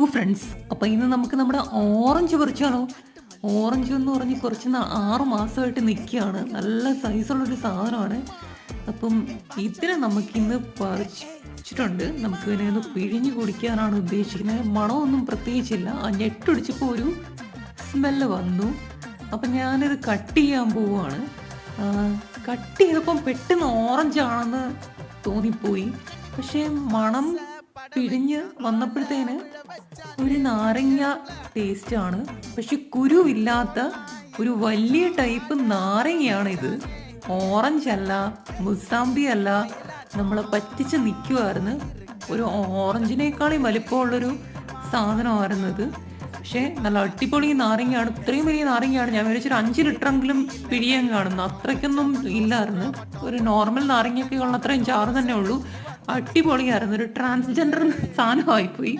ഓ friends അപ്പൊ ഇന്ന് നമുക്ക് നമ്മുടെ ഓറഞ്ച് പറിച്ചാണോ ഓറഞ്ച് എന്ന് പറഞ്ഞ് കുറച്ച് ആറ് മാസമായിട്ട് നിൽക്കുകയാണ്. നല്ല സൈസുള്ളൊരു സാധനമാണ്. അപ്പം ഇതിനെ നമുക്ക് ഇന്ന് പറിച്ചിട്ടുണ്ട്. നമുക്ക് ഇതിനെ ഒന്ന് പിഴിഞ്ഞ് കുടിക്കാനാണ് ഉദ്ദേശിക്കുന്നത്. മണമൊന്നും പ്രത്യേകിച്ചില്ല. ആ ഞെട്ടൊടിച്ചപ്പോൾ ഒരു സ്മെല്ല് വന്നു. അപ്പം ഞാനിത് കട്ട് ചെയ്യാൻ പോവുകയാണ്. കട്ട് ചെയ്തപ്പം പെട്ടെന്ന് ഓറഞ്ച് ആണെന്ന് തോന്നിപ്പോയി. പക്ഷേ മണം പിഴിഞ്ഞ് വന്നപ്പോഴത്തേന് ഒരു നാരങ്ങ ടേസ്റ്റ് ആണ്. പക്ഷെ കുരുവില്ലാത്ത ഒരു വലിയ ടൈപ്പ് നാരങ്ങയാണ് ഇത്. ഓറഞ്ച് അല്ല മുസാമ്പി അല്ല നമ്മളെ പറ്റിച്ച് നിൽക്കുമായിരുന്നു ഒരു ഓറഞ്ചിനേക്കാളും വലിപ്പമുള്ളൊരു സാധനമായിരുന്നു ഇത്. പക്ഷേ നല്ല അടിപൊളി നാരങ്ങയാണ്. ഇത്രയും വലിയ നാരങ്ങയാണ്. ഞാൻ വിചാരിച്ചൊരു അഞ്ച് ലിറ്ററെങ്കിലും പിഴിയാൻ കാണുന്നു. അത്രയ്ക്കൊന്നും ഇല്ലായിരുന്നു. ഒരു നോർമൽ നാരങ്ങയൊക്കെ ഉള്ള അത്രയും ചാറ് തന്നെ ഉള്ളൂ. അടിപൊളിയായിരുന്നു ഒരു ട്രാൻസ്ജെൻഡർ സാധനമായിപ്പോയി.